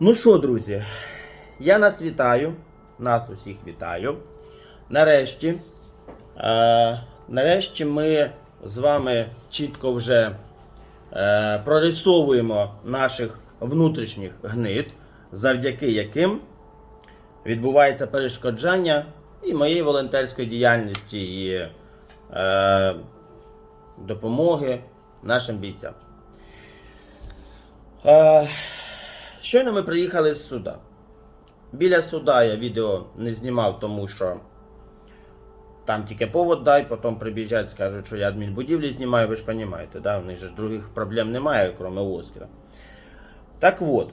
Ну що, друзі, я нас вітаю, нас усіх вітаю. Нарешті, е, нарешті ми з вами чітко вже е, прорисовуємо наших внутрішніх гнид, завдяки яким відбувається перешкоджання і моєї волонтерської діяльності, і е, допомоги нашим бійцям. Е, щойно ми приїхали з суда. Біля суда я відео не знімав, тому що там тільки повод дай, потім прибіжать, скажуть, що я адмінбудівлі знімаю, ви ж розумієте, да? у них ж других проблем немає, крім Оскара. Так от,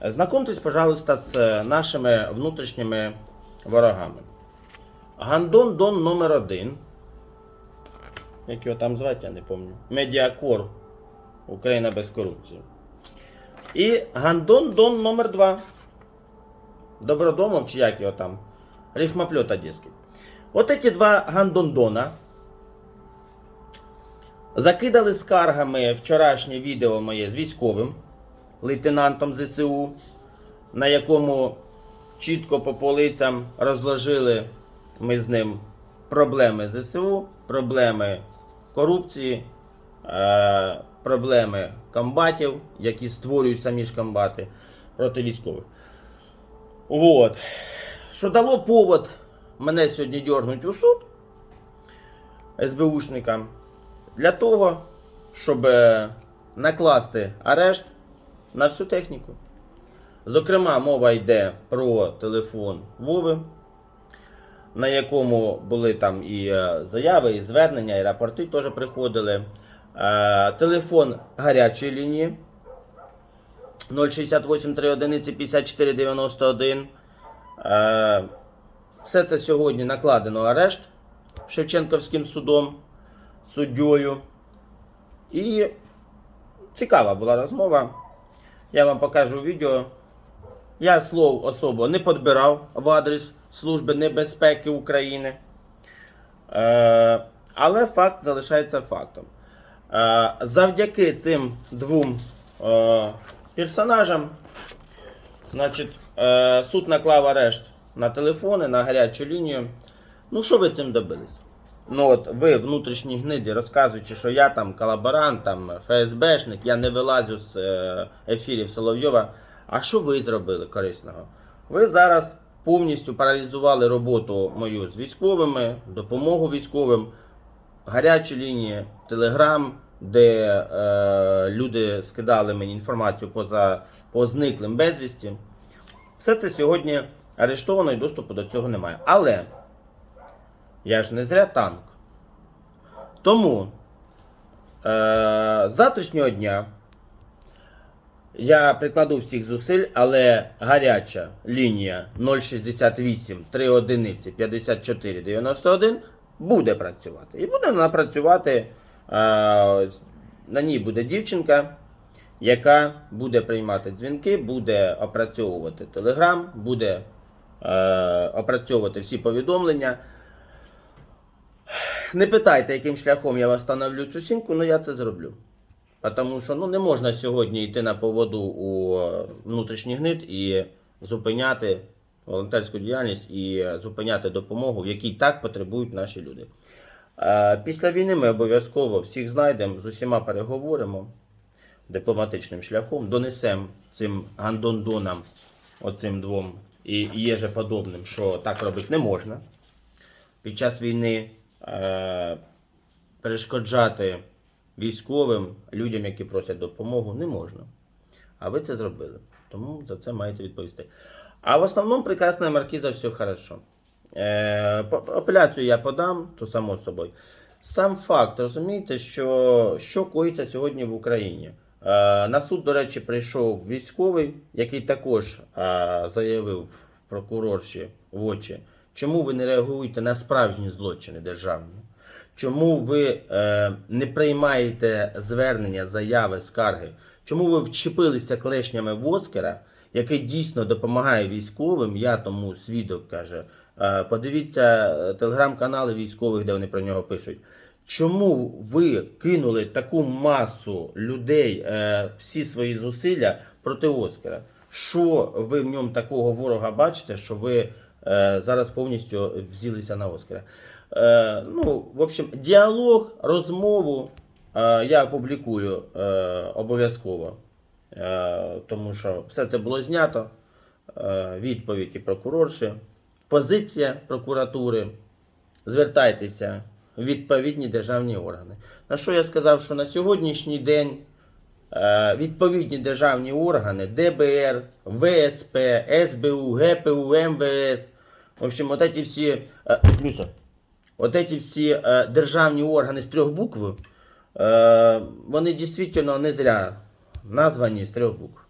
знакомтесь, пожалуйста, з е, нашими внутрішніми ворогами. Гандон Дон номер один. Як його там звати, я не пам'ятаю. Медіакор. Україна без корупції. І Гандон Дон номер 2 Добродомов, чи як його там. Рифмоплет одеський. От эти два Гандондона закидали скаргами вчорашнє відео моє з військовим лейтенантом ЗСУ, на якому чітко по полицям розложили ми з ним проблеми ЗСУ, проблеми корупції, е, проблеми комбатів, які створюють самі ж комбати проти військових. Вот. Що дало повод мене сьогодні дьорнуть у суд СБУшникам для того, щоб е, накласти арешт на всю техніку. Зокрема, мова йде про телефон Вови, на якому були там і е, заяви, і звернення, і рапорти теж приходили. Е, Телефон гарячої лінії 068 3 одиниці 54 91. Е, Все це сьогодні накладено арешт Шевченківським судом, суддєю. І цікава була розмова. Я вам покажу відео. Я слов особо не підбирав в адрес Служби небезпеки України. Е, але факт залишається фактом. Е, завдяки цим двом е, персонажам, значить, е, суд наклав арешт на телефони, на гарячу лінію. Ну, що ви цим добились? Ну от ви, внутрішні гниді, розказуючи, що я там колаборант, там ФСБшник, я не вилазю з ефірів Соловйова. А що ви зробили корисного? Ви зараз повністю паралізували роботу мою з військовими, допомогу військовим, гарячі лінії, телеграм, де е, люди скидали мені інформацію поза, по зниклим безвісті. Все це сьогодні арештовано і доступу до цього немає. Але я ж не зря танк. Тому е, завтрашнього дня я прикладу всіх зусиль, але гаряча лінія 068 3 одиниці 54 91 буде працювати. І буде вона працювати. е, на ній буде дівчинка, яка буде приймати дзвінки, буде опрацьовувати телеграм, буде е, опрацьовувати всі повідомлення. Не питайте, яким шляхом я встановлю цю сімку, але я це зроблю. Тому що ну, не можна сьогодні йти на поводу у внутрішній гнид і зупиняти волонтерську діяльність і е, зупиняти допомогу, в якій так потребують наші люди. Е, Після війни ми обов'язково всіх знайдемо, з усіма переговоримо дипломатичним шляхом, донесемо цим гандондонам, оцим двом і єжеподобним, що так робити не можна. Під час війни е, перешкоджати військовим, людям, які просять допомогу, не можна. А ви це зробили. Тому за це маєте відповісти. А в основному прекрасна маркіза все хорошо. Е, апеляцію я подам, то само собою. Сам факт, розумієте, що, що коїться сьогодні в Україні. Е, на суд, до речі, прийшов військовий, який також е, заявив прокурорші в очі, чому ви не реагуєте на справжні злочини державні. Чому ви е, не приймаєте звернення, заяви, скарги? Чому ви вчепилися клешнями Воскера, який дійсно допомагає військовим? Я тому свідок каже. Е, подивіться е, телеграм-канали військових, де вони про нього пишуть. Чому ви кинули таку масу людей, е, всі свої зусилля проти Оскара? Що ви в ньому такого ворога бачите, що ви зараз повністю взялися на Оскара? Ну, в общем, діалог, розмову я опублікую обов'язково, тому що все це було знято. Е, відповідь і прокурорші, позиція прокуратури. Звертайтеся в відповідні державні органи. На що я сказав, що на сьогоднішній день е, відповідні державні органи ДБР, ВСП, СБУ, ГПУ, МВС, в общем, от эти всі, е, от эти всі е, державні органи з трьох букв, е, вони дійсно не зря названі з трьох букв.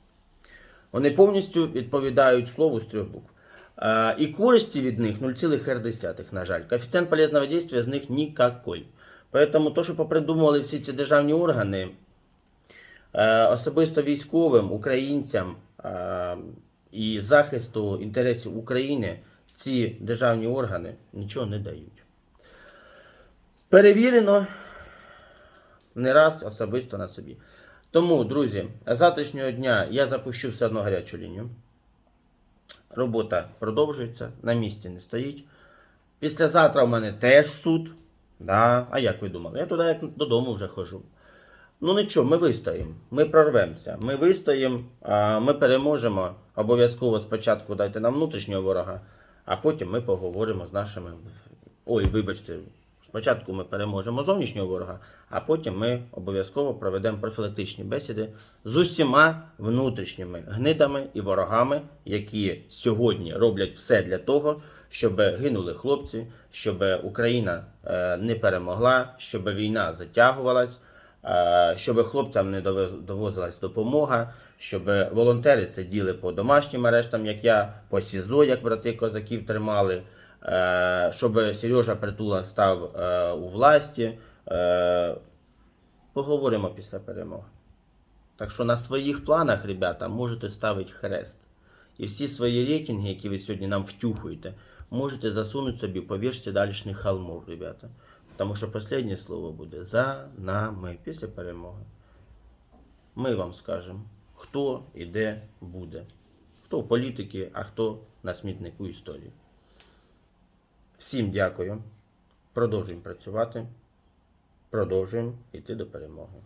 Вони повністю відповідають слову з трьох букв. А, і користі від них 0,1, на жаль. Коефіцієнт полезного действия з них ніякий. Поэтому то, що попридумували всі ці державні органи, е, особисто військовим, українцям е, і захисту інтересів України, ці державні органи нічого не дають. Перевірено не раз особисто на собі. Тому, друзі, з завтрашнього дня я запущу все одно гарячу лінію. Робота продовжується, на місці не стоїть. Післязавтра в мене теж суд. Да. А як ви думали? Я туди як додому вже хожу. Ну нічого, ми вистоїмо, ми прорвемося, ми вистоїмо, ми переможемо. Обов'язково спочатку дайте нам внутрішнього ворога, а потім ми поговоримо з нашими. Ой, вибачте, спочатку ми переможемо зовнішнього ворога, а потім ми обов'язково проведемо профілактичні бесіди з усіма внутрішніми гнидами і ворогами, які сьогодні роблять все для того, щоб гинули хлопці, щоб Україна е, не перемогла, щоб війна затягувалась. е, Щоб хлопцям не довозилась допомога, щоб волонтери сиділи по домашнім арештам, як я, по СІЗО, як брати козаків тримали, щоб Сережа Притула став е, у власті. Е, Поговоримо після перемоги. Так що на своїх планах, ребята, можете ставити хрест. І всі свої рейтинги, які ви сьогодні нам втюхуєте, можете засунути собі в повішці дальших холмов, ребята. Тому що останнє слово буде за нами після перемоги. Ми вам скажемо, хто і де буде. Хто в політики, а хто на смітнику історії. Всім дякую. Продовжуємо працювати. Продовжуємо йти до перемоги.